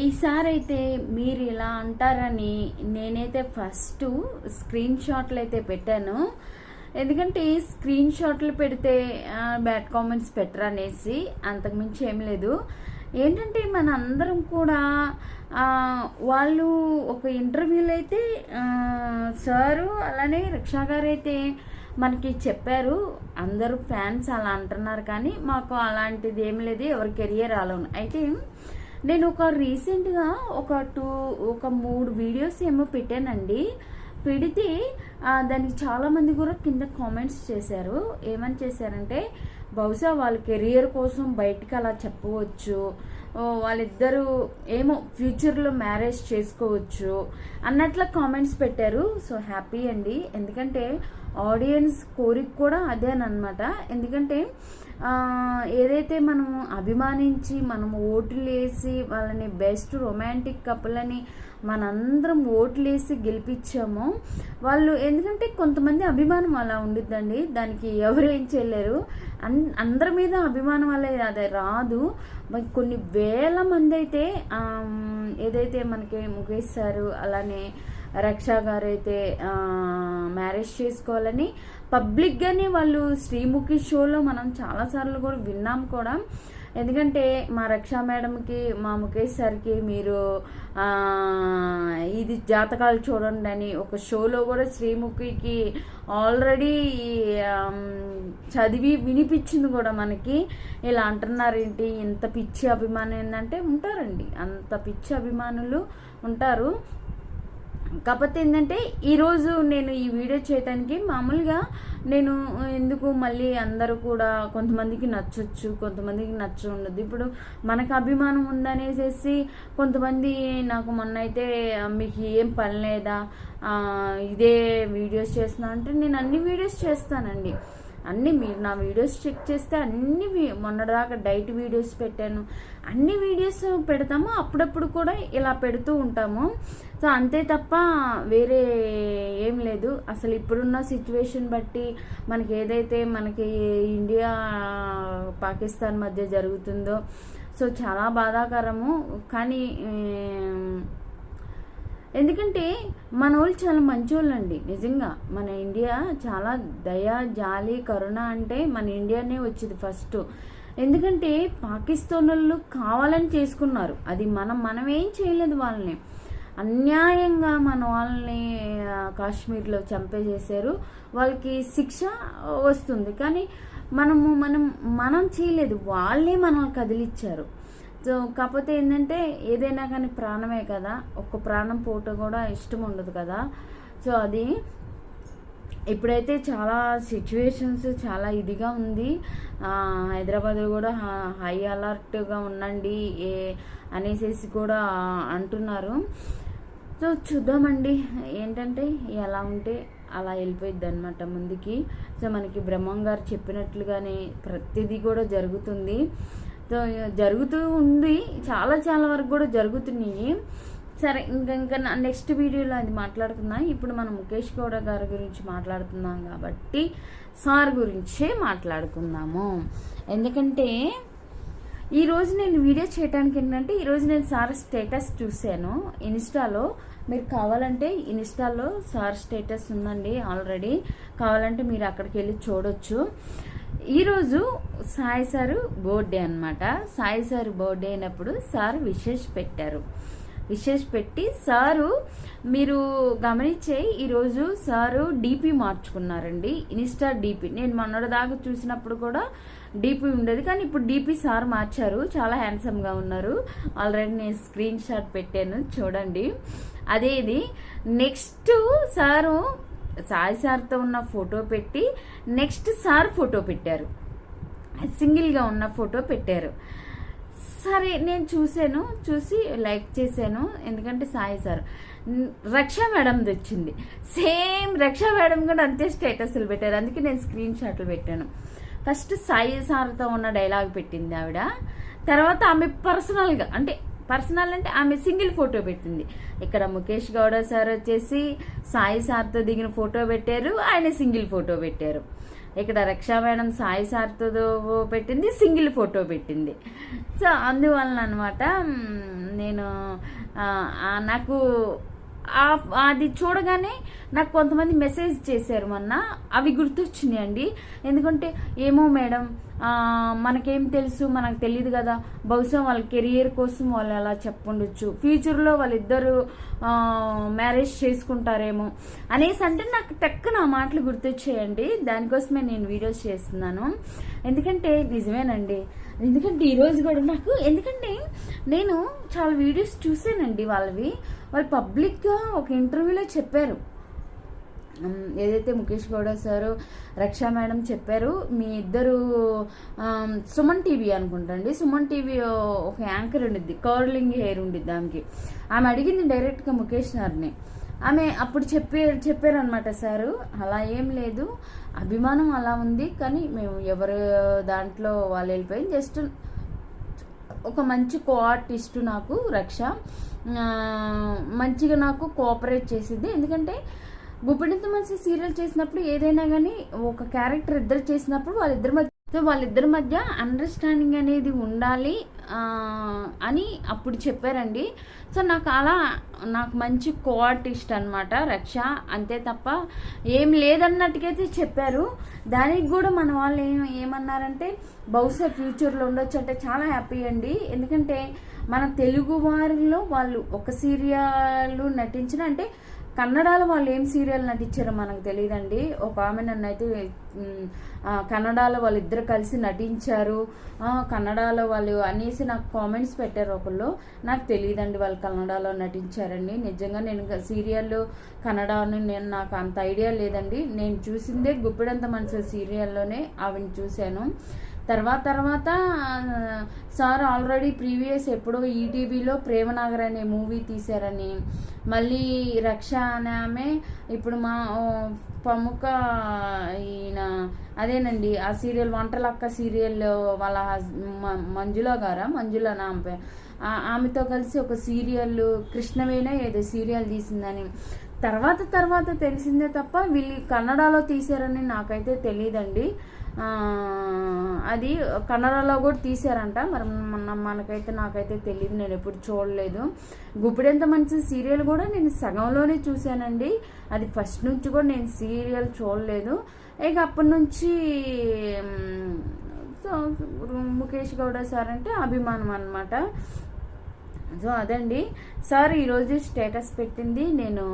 ఈసారి అయితే మీరు ఇలా అంటారని నేనైతే ఫస్ట్ స్క్రీన్ షాట్లు అయితే పెట్టాను. ఎందుకంటే స్క్రీన్ షాట్లు పెడితే బ్యాడ్ కామెంట్స్ పెట్టరనేసి అంతకుమించి ఏం లేదు. ఏంటంటే మన అందరం కూడా వాళ్ళు ఒక ఇంటర్వ్యూలో అయితే సారు అలానే రిక్షా గారు అయితే మనకి చెప్పారు. అందరూ ఫ్యాన్స్ అలా అంటున్నారు కానీ మాకు అలాంటిది ఏం లేదు. ఎవరి కెరియర్ అలా అయితే నేను ఒక రీసెంట్గా ఒక టూ ఒక మూడు వీడియోస్ ఏమో పెట్టానండి. పెడితే దానికి చాలామంది కూడా కింద కామెంట్స్ చేశారు. ఏమని చేశారంటే బహుశా వాళ్ళ కెరియర్ కోసం బయటికి అలా చెప్పవచ్చు. వాళ్ళిద్దరూ ఏమో ఫ్యూచర్లో మ్యారేజ్ చేసుకోవచ్చు అన్నట్ల కామెంట్స్ పెట్టారు. సో హ్యాపీ అండి. ఎందుకంటే ఆడియన్స్ కోరిక కూడా అదేనమాట ఎందుకంటే ఏదైతే మనం అభిమానించి మనం ఓట్లు వేసి వాళ్ళని బెస్ట్ రొమాంటిక్ కపుల్ అని మనందరం ఓట్లు వేసి గెలిపించామో వాళ్ళు ఎందుకంటే కొంతమంది అభిమానం అలా ఉండిద్దండి. దానికి ఎవరు ఏం చేయలేరు. అన్ అందరి మీద అభిమానం వల్ల అది రాదు. మరి కొన్ని వేల మంది అయితే ఏదైతే మనకి ముఖేష్ సారు అలానే రక్షా గారు అయితే మ్యారేజ్ చేసుకోవాలని పబ్లిక్గానే వాళ్ళు శ్రీముఖి షోలో మనం చాలాసార్లు కూడా విన్నాం కూడా. ఎందుకంటే మా రక్షా మేడంకి మా ముఖేష్ సార్కి మీరు ఇది జాతకాలు చూడండి అని ఒక షోలో కూడా శ్రీముఖికి ఆల్రెడీ చదివి వినిపించింది కూడా మనకి. ఇలా అంటున్నారేంటి ఇంత పిచ్చి అభిమానం ఏంటంటే ఉంటారండి. అంత పిచ్చి అభిమానులు ఉంటారు. కాకపోతే ఏంటంటే ఈరోజు నేను ఈ వీడియో చేయడానికి మామూలుగా నేను ఎందుకు మళ్ళీ అందరూ కూడా కొంతమందికి నచ్చొచ్చు కొంతమందికి నచ్చ ఉండదు. ఇప్పుడు మనకు అభిమానం ఉందనేసేసి కొంతమంది నాకు మొన్న అయితే మీకు ఏం పని లేదా? ఇదే వీడియోస్ చేస్తున్నా అంటే నేను అన్ని వీడియోస్ చేస్తానండి. అన్నీ మీరు నా వీడియోస్ చెక్ చేస్తే అన్ని మొన్నటిదాకా డైట్ వీడియోస్ పెట్టాను. అన్ని వీడియోస్ పెడతాము అప్పుడప్పుడు కూడా ఇలా పెడుతూ ఉంటాము. సో అంతే తప్ప వేరే ఏం లేదు. అసలు ఇప్పుడున్న సిచ్యువేషన్ బట్టి మనకి ఏదైతే మనకి ఇండియా పాకిస్తాన్ మధ్య జరుగుతుందో సో చాలా బాధాకరము. కానీ ఎందుకంటే మన వాళ్ళు చాలా మంచోళ్ళు అండి నిజంగా. మన ఇండియా చాలా దయ జాలి కరుణ అంటే మన ఇండియానే వచ్చింది ఫస్ట్. ఎందుకంటే పాకిస్తాన్ వాళ్ళు కావాలని చేసుకున్నారు. అది మనం మనం ఏం చేయలేదు వాళ్ళని. అన్యాయంగా మన వాళ్ళని కాశ్మీర్లో చంపేసేసారు వాళ్ళకి శిక్ష వస్తుంది. కానీ మనము మనం మనం చేయలేదు. వాళ్ళే మనల్ని కదిలిచ్చారు. సో కాకపోతే ఏంటంటే ఏదైనా కానీ ప్రాణమే కదా. ఒక్క ప్రాణం పోట కూడా ఇష్టం ఉండదు కదా. సో అది ఇప్పుడైతే చాలా సిచ్యువేషన్స్ చాలా ఇదిగా ఉంది హైదరాబాద్లో కూడా హ- హై అలర్ట్గా ఉండండి ఏ అనేసేసి కూడా అంటున్నారు. సో చూద్దామండి. ఏంటంటే ఎలా ఉంటే అలా వెళ్ళిపోయింది అనమాట ముందుకి. సో మనకి బ్రహ్మం గారు చెప్పినట్లుగానే ప్రతిదీ కూడా జరుగుతుంది. జరుగుతూ ఉంది. చాలా చాలా వరకు కూడా జరుగుతున్నాయి. సరే ఇంకా ఇంకా నెక్స్ట్ వీడియోలో అది మాట్లాడుకుందాం. ఇప్పుడు మనం ముఖేష్ గౌడ గారి గురించి మాట్లాడుతున్నాం కాబట్టి సార్ గురించే మాట్లాడుకుందాము. ఎందుకంటే ఈరోజు నేను వీడియో చేయడానికి ఏంటంటే ఈరోజు నేను సార్ స్టేటస్ చూశాను. ఇన్స్టాలో మీరు కావాలంటే ఇన్స్టాలో సార్ స్టేటస్ ఉందండి ఆల్రెడీ. కావాలంటే మీరు అక్కడికి వెళ్ళి చూడొచ్చు. ఈరోజు సాయి సారు బర్త్డే అనమాట సాయి సార్ బర్త్డే అయినప్పుడు సార్ విషెస్ పెట్టారు. విషెస్ పెట్టి సారు మీరు గమనించే ఈరోజు సారు డీపీ మార్చుకున్నారండి. Insta DP. నేను మొన్నటిదాకా చూసినప్పుడు కూడా డీపీ ఉండేది. కానీ ఇప్పుడు డీపీ సార్ మార్చారు. చాలా హ్యాండ్సమ్గా ఉన్నారు. ఆల్రెడీ నేను స్క్రీన్ షాట్ పెట్టాను. చూడండి. అదే ఇది. నెక్స్ట్ సారు సాయి సార్తో ఉన్న ఫోటో పెట్టి నెక్స్ట్ సార్ ఫోటో పెట్టారు. సింగిల్గా ఉన్న ఫోటో పెట్టారు. సరే నేను చూశాను చూసి లైక్ చేశాను. ఎందుకంటే సాయి సార్ రక్షా మేడంది వచ్చింది సేమ్ రక్షా మేడం కూడా అంతే స్టేటస్లు పెట్టారు. అందుకే నేను స్క్రీన్ షాట్లు పెట్టాను. ఫస్ట్ సాయి సార్తో ఉన్న డైలాగ్ పెట్టింది ఆవిడ. తర్వాత ఆమె పర్సనల్గా అంటే పర్సనల్ అంటే ఆమె సింగిల్ ఫోటో పెట్టింది. ఇక్కడ ముఖేష్ గౌడ సార్ వచ్చేసి సాయి సార్తో దిగిన ఫోటో పెట్టారు ఆయన సింగిల్ ఫోటో పెట్టారు. ఇక్కడ రక్షా మేడం సాయి సార్తో పెట్టింది సింగిల్ ఫోటో పెట్టింది. సో అందువలన అనమాట నేను నాకు అది చూడగానే నాకు కొంతమంది మెసేజ్ చేశారు మొన్న. అవి గుర్తొచ్చినాయండి. ఎందుకంటే ఏమో మేడం మనకేం తెలుసు మనకు తెలియదు కదా. బహుశా వాళ్ళ కెరియర్ కోసం వాళ్ళు అలా చెప్పుండొచ్చు. ఫ్యూచర్లో వాళ్ళిద్దరు మ్యారేజ్ చేసుకుంటారేమో అనేసి అంటే నాకు టక్కున ఆ మాటలు గుర్తొచ్చాయండి. దానికోసమే నేను వీడియోస్ చేస్తున్నాను. ఎందుకంటే నిజమేనండి. ఎందుకంటే ఈరోజు కూడా నాకు ఎందుకంటే నేను చాలా వీడియోస్ చూసానండి వాళ్ళవి. వాళ్ళు పబ్లిక్గా ఒక ఇంటర్వ్యూలో చెప్పారు. ఏదైతే ముఖేష్ గౌడ సారు రక్షా మేడం చెప్పారు మీ ఇద్దరు సుమన్ టీవీ అనుకుంటండి. సుమన్ టీవీ ఒక యాంకర్ ఉండిద్ది కర్లింగ్ హెయిర్ ఉండిద్ది దానికి ఆమె అడిగింది డైరెక్ట్గా ముఖేష్ సార్ని. ఆమె అప్పుడు చెప్పే చెప్పారనమాట సారు అలా ఏం లేదు. అభిమానం అలా ఉంది కానీ మేము ఎవరు దాంట్లో వాళ్ళు వెళ్ళిపోయి జస్ట్ ఒక మంచి కోఆర్టిస్ట్ నాకు రక్ష. మంచిగా నాకు కోఆపరేట్ చేసింది. ఎందుకంటే గుప్పెడంత మంచి సీరియల్ చేసినప్పుడు ఏదైనా కానీ ఒక క్యారెక్టర్ ఇద్దరు చేసినప్పుడు వాళ్ళిద్దరి మధ్య సో వాళ్ళిద్దరి మధ్య అండర్స్టాండింగ్ అనేది ఉండాలి అని అప్పుడు చెప్పారండి. సో నాకు అలా నాకు మంచి కోఆర్టిస్ట్ అనమాట రక్ష అంతే తప్ప ఏం లేదన్నట్టుకైతే చెప్పారు. దానికి కూడా మన వాళ్ళు ఏం ఏమన్నారంటే బహుశా ఫ్యూచర్లో ఉండొచ్చు అంటే చాలా హ్యాపీ అండి. ఎందుకంటే మన తెలుగు వారిలో వాళ్ళు ఒక సీరియల్ నటించిన అంటే కన్నడాలో వాళ్ళు ఏం సీరియల్ నటించారో మనకు తెలియదండి. ఒక ఆమె నన్ను అయితే కన్నడాలో కన్నడలో వాళ్ళిద్దరు కలిసి నటించారు. కన్నడాలో కన్నడలో వాళ్ళు అనేసి నాకు కామెంట్స్ పెట్టారు ఒకళ్ళు. నాకు తెలియదండి వాళ్ళు కన్నడలో నటించారండి నిజంగా నేను సీరియల్ కన్నడ అని నేను నాకు అంత ఐడియా లేదండి. నేను చూసిందే గుప్పిడంత మనసు సీరియల్లోనే ఆవిని చూశాను. తర్వాత తర్వాత సార్ ఆల్రెడీ ప్రీవియస్ ఎప్పుడో ఈటీవీలో ప్రేమనగర్ అనే మూవీ తీశారని. మళ్ళీ రక్ష అనే ఆమె ఇప్పుడు మా ప్రముఖ ఈయన అదేనండి ఆ సీరియల్ వంటలక్క సీరియల్ వాళ్ళ మంజుల గారా? మంజుల ఆమె ఆమెతో కలిసి ఒక సీరియల్ కృష్ణవేణ ఏదో సీరియల్ తీసిందని. తర్వాత తర్వాత తెలిసిందే తప్ప వీళ్ళు కన్నడలో తీశారని నాకైతే తెలియదండి. అది కన్నడలో కూడా తీశారంట. మరి మొన్న మనకైతే నాకైతే తెలియదు నేను ఎప్పుడు చూడలేదు. గుప్పిడెంత మంచి సీరియల్ కూడా నేను సగంలోనే చూశానండి. అది ఫస్ట్ నుంచి కూడా నేను సీరియల్ చూడలేదు. ఇక అప్పటి నుంచి సో ముఖేష్ గౌడ సార్ అంటే అభిమానం అనమాట సో అదండి. సార్ ఈరోజు స్టేటస్ పెట్టింది. నేను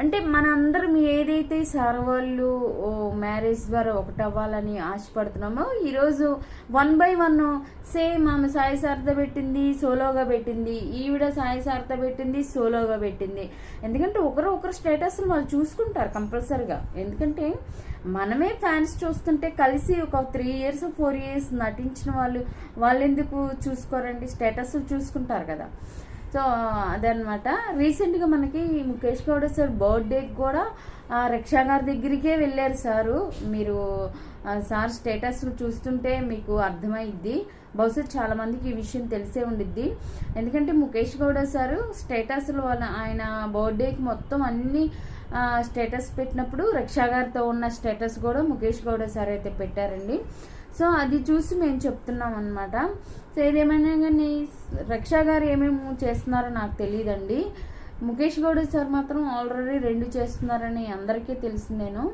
అంటే మనందరం ఏదైతే సార్ వాళ్ళు ఓ మ్యారేజ్ ద్వారా ఒకటవ్వాలని ఆశపడుతున్నామో ఈరోజు వన్ బై వన్ సేమ్ ఆమె సాయి సార్తో పెట్టింది సోలోగా పెట్టింది ఈవిడ సాయి సార్తో పెట్టింది సోలోగా పెట్టింది. ఎందుకంటే ఒకరు ఒకరు స్టేటస్ వాళ్ళు చూసుకుంటారు కంపల్సరిగా. ఎందుకంటే మనమే ఫ్యాన్స్ చూస్తుంటే కలిసి ఒక త్రీ ఇయర్స్ ఫోర్ ఇయర్స్ నటించిన వాళ్ళు వాళ్ళు ఎందుకు చూసుకోరండి? స్టేటస్ చూసుకుంటారు కదా. సో అదనమాట రీసెంట్గా మనకి ముఖేష్ గౌడ సార్ బర్త్డేకి కూడా రక్షా గారి దగ్గరికే వెళ్ళారు సారు. మీరు సార్ స్టేటస్ చూస్తుంటే మీకు అర్థమైద్ది. బహుశా చాలామందికి ఈ విషయం తెలిసే ఉండిద్ది. ఎందుకంటే ముఖేష్ గౌడ సారు స్టేటస్లు వల్ల ఆయన బర్త్డేకి మొత్తం అన్ని స్టేటస్ పెట్టినప్పుడు రక్షా గారితో ఉన్న స్టేటస్ కూడా ముఖేష్ గౌడ సార్ అయితే పెట్టారండి. సో అది చూసి మేము చెప్తున్నాం అనమాట సో ఏదేమైనా కానీ రక్షా గారు ఏమేమి చేస్తున్నారో నాకు తెలియదండి ముఖేష్ గౌడ సార్ మాత్రం ఆల్రెడీ రెండు చేస్తున్నారని అందరికీ తెలుసు నేను.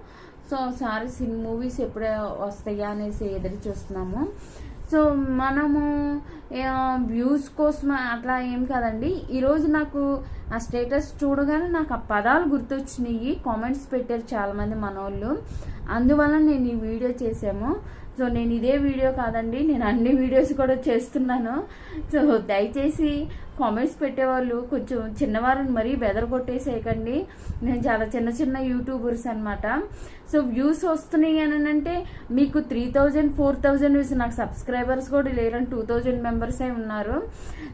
సో సారీ సిన్ మూవీస్ ఎప్పుడే వస్తాయా అనేసి ఎదురు చూస్తున్నాము. సో మనము వ్యూస్ కోసం అట్లా ఏం కాదండి. ఈరోజు నాకు ఆ స్టేటస్ చూడగానే నాకు ఆ పదాలు గుర్తొచ్చినాయి కామెంట్స్ పెట్టారు చాలామంది మనోళ్ళు. అందువల్ల నేను ఈ వీడియో చేసాము సో నేను ఇదే వీడియో కాదండి నేను అన్ని వీడియోస్ కూడా చేస్తున్నాను. సో దయచేసి కామెంట్స్ పెట్టేవాళ్ళు కొంచెం చిన్నవారిని మరీ బెదర్ కొట్టేసేయకండి. నేను చాలా చిన్న చిన్న యూట్యూబర్స్ అనమాట సో వ్యూస్ వస్తున్నాయి అని అంటే మీకు three thousand four thousand views నాకు సబ్స్క్రైబర్స్ కూడా లేరని టూ థౌజండ్ మెంబర్సే ఉన్నారు.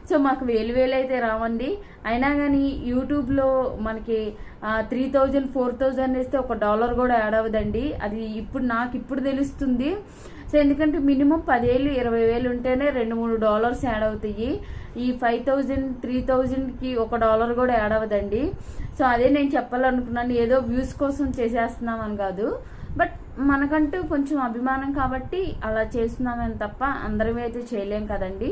సో మాకు వేలు వేలు అయితే రావండి. అయినా కానీ యూట్యూబ్లో మనకి త్రీ థౌజండ్ ఫోర్ థౌజండ్ వేస్తే ఒక డాలర్ కూడా యాడ్ అవ్వదండి. అది ఇప్పుడు నాకు ఇప్పుడు తెలుస్తుంది. సో ఎందుకంటే మినిమం పదివేలు ఇరవై వేలు ఉంటేనే రెండు మూడు డాలర్స్ యాడ్ అవుతాయి. ఈ ఫైవ్ థౌజండ్ త్రీ థౌజండ్కి ఒక డాలర్ కూడా యాడ్ అవ్వదండి. సో అదే నేను చెప్పాలనుకున్నాను ఏదో వ్యూస్ కోసం చేసేస్తున్నామని కాదు. బట్ మనకంటూ కొంచెం అభిమానం కాబట్టి అలా చేస్తున్నామని తప్ప అందరం అయితే చేయలేం కదండి.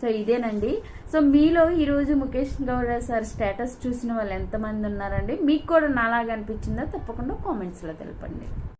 సో ఇదేనండి. సో మీలో ఈరోజు ముఖేష్ గౌడ సార్ స్టేటస్ చూసిన వాళ్ళు ఎంతమంది ఉన్నారండి? మీకు కూడా నాలాగా అనిపించిందో? తప్పకుండా కామెంట్స్లో తెలపండి.